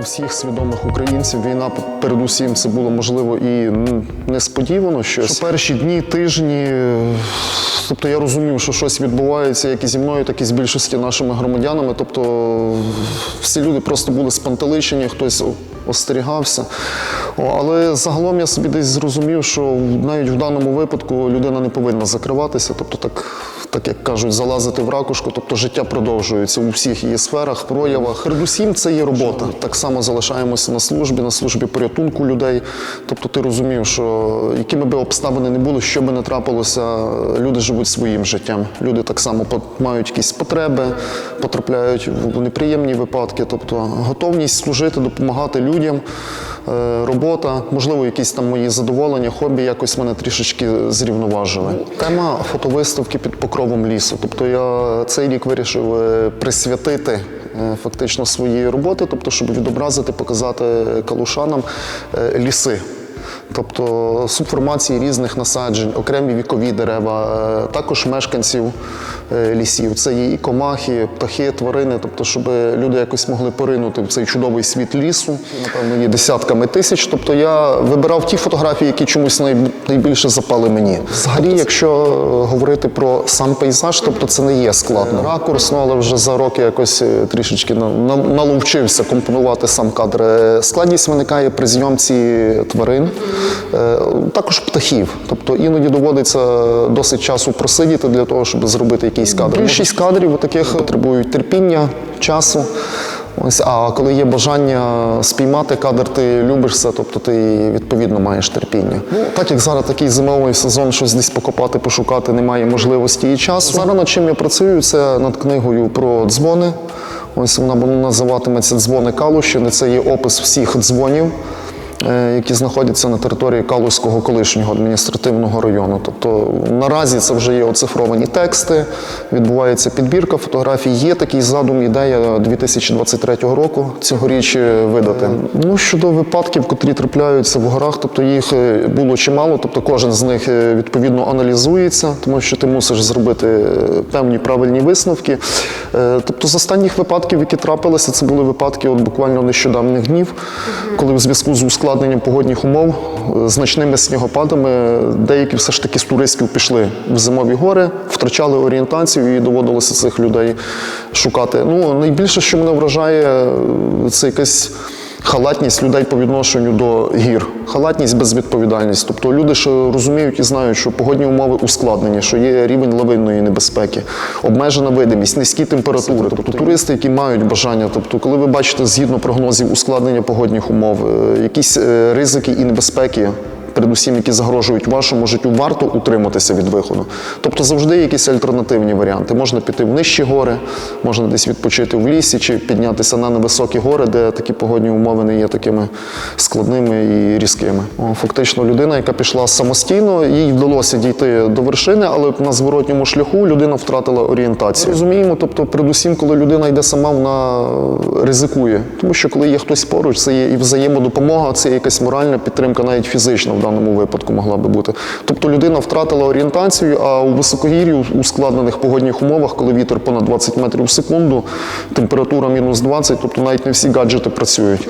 всіх свідомих українців війна передусім це було можливо і несподівано щось. Що перші дні, тижні. Тобто я розумів, що щось відбувається як і зі мною, так і з більшості нашими громадянами. Тобто всі люди просто були спантеличені, хтось остерігався. Але загалом я собі десь зрозумів, що навіть в даному випадку людина не повинна закриватися. Тобто, так, так як кажуть, залазити в ракушку, тобто життя продовжується у всіх її сферах, проявах. Передусім, це є робота. Так само залишаємося на службі, на службі порятунку людей. Тобто, ти розумів, що якими би обставини не були, що би не трапилося, люди живуть своїм життям. Люди так само мають якісь потреби, потрапляють в неприємні випадки. Тобто, готовність служити, допомагати людям. Е, Робота, можливо, якісь там мої задоволення, хобі якось мене трішечки зрівноважили. Тема фотовиставки під покровом лісу. Тобто я цей рік вирішив е, присвятити е, фактично свої роботи, тобто, щоб відобразити, показати калушанам ліси. Тобто субформації різних насаджень, окремі вікові дерева, е, також мешканців е, лісів. Це є і комахи, птахи, тварини, тобто, щоб люди якось могли поринути в цей чудовий світ лісу. Напевно, є десятками тисяч. Тобто я вибирав ті фотографії, які чомусь най- найбільше запали мені. Взагалі, якщо говорити про сам пейзаж, тобто це не є складно. Ракурс, ну, але вже за роки якось е, трішечки на- на- наловчився компонувати сам кадр. Е, Складність виникає при зйомці тварин, е, також птахів. Тобто іноді доводиться досить часу просидіти для того, щоб зробити якийсь кадр. Більшість кадрів таких потребують терпіння, часу. Ось, а коли є бажання спіймати кадр, ти любиш це, тобто ти відповідно маєш терпіння. Ну, так як зараз такий зимовий сезон, щось десь покопати, пошукати, немає можливості і часу. Зараз над чим я працюю, це над книгою про дзвони. Ось вона називатиметься Дзвони Калущини. Це є опис всіх дзвонів. Е, Які знаходяться на території Калузького колишнього адміністративного району. Тобто наразі це вже є оцифровані тексти, відбувається підбірка фотографій. Є такий задум, ідея 2023 року цьогоріч е, видати. Ну щодо випадків, котрі трапляються в горах, тобто їх е, було чимало, тобто кожен з них відповідно аналізується, тому що ти мусиш зробити певні правильні висновки. Тобто з останніх випадків, які трапилися, це були випадки от буквально нещодавних днів, коли в зв'язку з ускладненням погодних умов, е, значними снігопадами, деякі все ж таки з туристів пішли в зимові гори, втрачали орієнтацію і доводилося цих людей шукати. Ну, найбільше, що мене вражає, е, це якась. Халатність людей по відношенню до гір, халатність, безвідповідальність. Тобто люди, що розуміють і знають, що погодні умови ускладнені, що є рівень лавинної небезпеки, обмежена видимість, низькі температури. Тобто туристи, які мають бажання. Тобто, коли ви бачите згідно прогнозів ускладнення погодних умов, е, якісь е, ризики і небезпеки. Передусім, які загрожують вашому життю, варто утриматися від виходу. Тобто завжди якісь альтернативні варіанти. Можна піти в нижчі гори, можна десь відпочити в лісі чи піднятися на невисокі гори, де такі погодні умови не є такими складними і різкими. Фактично, людина, яка пішла самостійно, їй вдалося дійти до вершини, але на зворотньому шляху людина втратила орієнтацію. Розуміємо, тобто, передусім, коли людина йде сама, вона ризикує. Тому що коли є хтось поруч, це є і взаємодопомога, це є якась моральна підтримка, навіть фізична даному випадку могла би бути. Тобто людина втратила орієнтацію, а у високогір'ї, у складнених погодних умовах, коли вітер понад 20 метрів в секунду, температура мінус 20, тобто навіть не всі гаджети працюють.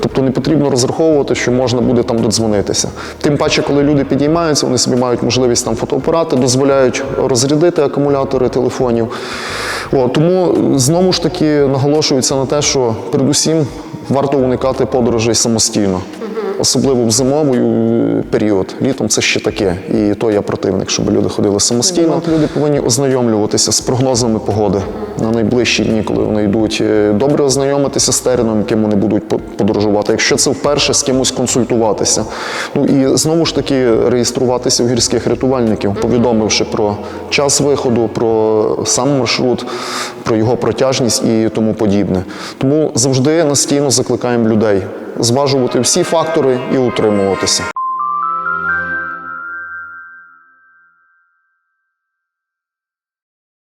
Тобто не потрібно розраховувати, що можна буде там додзвонитися. Тим паче, коли люди підіймаються, вони собі мають можливість там фотоапарати, дозволяють розрядити акумулятори телефонів. О, тому знову ж таки наголошується на те, що передусім варто уникати подорожей самостійно. Особливо в зимовий е, період. Літом це ще таке. І то я противник, щоб люди ходили самостійно. Люди повинні ознайомлюватися з прогнозами погоди на найближчі дні, коли вони йдуть. Е, Добре ознайомитися з тереном, яким вони будуть по- подорожувати. Якщо це вперше з кимось консультуватися. Ну і знову ж таки реєструватися у гірських рятувальників, повідомивши про час виходу, про сам маршрут, про його протяжність і тому подібне. Тому завжди настійно закликаємо людей зважувати всі фактори і утримуватися.